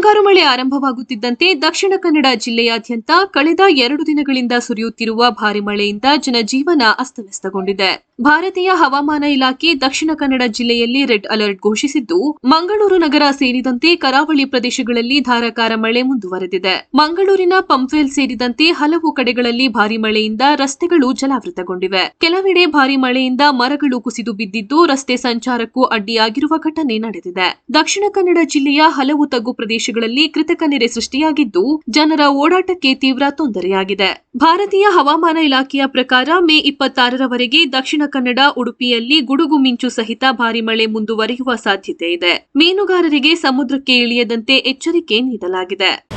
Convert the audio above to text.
ಮುಂಗಾರು ಮಳೆ ಆರಂಭವಾಗುತ್ತಿದ್ದಂತೆ ದಕ್ಷಿಣ ಕನ್ನಡ ಜಿಲ್ಲೆಯಾದ್ಯಂತ ಕಳೆದ ಎರಡು ದಿನಗಳಿಂದ ಸುರಿಯುತ್ತಿರುವ ಭಾರಿ ಮಳೆಯಿಂದ ಜನಜೀವನ ಅಸ್ತವ್ಯಸ್ತಗೊಂಡಿದೆ. ಭಾರತೀಯ ಹವಾಮಾನ ಇಲಾಖೆ ದಕ್ಷಿಣ ಕನ್ನಡ ಜಿಲ್ಲೆಯಲ್ಲಿ ರೆಡ್ ಅಲರ್ಟ್ ಘೋಷಿಸಿದ್ದು, ಮಂಗಳೂರು ನಗರ ಸೇರಿದಂತೆ ಕರಾವಳಿ ಪ್ರದೇಶಗಳಲ್ಲಿ ಧಾರಾಕಾರ ಮಳೆ ಮುಂದುವರೆದಿದೆ. ಮಂಗಳೂರಿನ ಪಂಪ್ವೆಲ್ ಸೇರಿದಂತೆ ಹಲವು ಕಡೆಗಳಲ್ಲಿ ಭಾರಿ ಮಳೆಯಿಂದ ರಸ್ತೆಗಳು ಜಲಾವೃತಗೊಂಡಿವೆ. ಕೆಲವೆಡೆ ಭಾರಿ ಮಳೆಯಿಂದ ಮರಗಳು ಕುಸಿದು ಬಿದ್ದಿದ್ದು, ರಸ್ತೆ ಸಂಚಾರಕ್ಕೂ ಅಡ್ಡಿಯಾಗಿರುವ ಘಟನೆ ನಡೆದಿದೆ. ದಕ್ಷಿಣ ಕನ್ನಡ ಜಿಲ್ಲೆಯ ಹಲವು ತಗ್ಗು ಪ್ರದೇಶಗಳಲ್ಲಿ ಕೃತಕ ನೆರೆ ಸೃಷ್ಟಿಯಾಗಿದ್ದು, ಜನರ ಓಡಾಟಕ್ಕೆ ತೀವ್ರ ತೊಂದರೆಯಾಗಿದೆ. ಭಾರತೀಯ ಹವಾಮಾನ ಇಲಾಖೆಯ ಪ್ರಕಾರ ಮೇ ಇಪ್ಪತ್ತಾರರವರೆಗೆ ದಕ್ಷಿಣ ಕನ್ನಡ, ಉಡುಪಿಯಲ್ಲಿ ಗುಡುಗು ಮಿಂಚು ಸಹಿತ ಭಾರಿ ಮಳೆ ಮುಂದುವರಿಯುವ ಸಾಧ್ಯತೆ ಇದೆ. ಮೀನುಗಾರರಿಗೆ ಸಮುದ್ರಕ್ಕೆ ಇಳಿಯದಂತೆ ಎಚ್ಚರಿಕೆ ನೀಡಲಾಗಿದೆ.